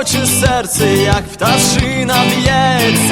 Хоче серце, як пташина б'ється.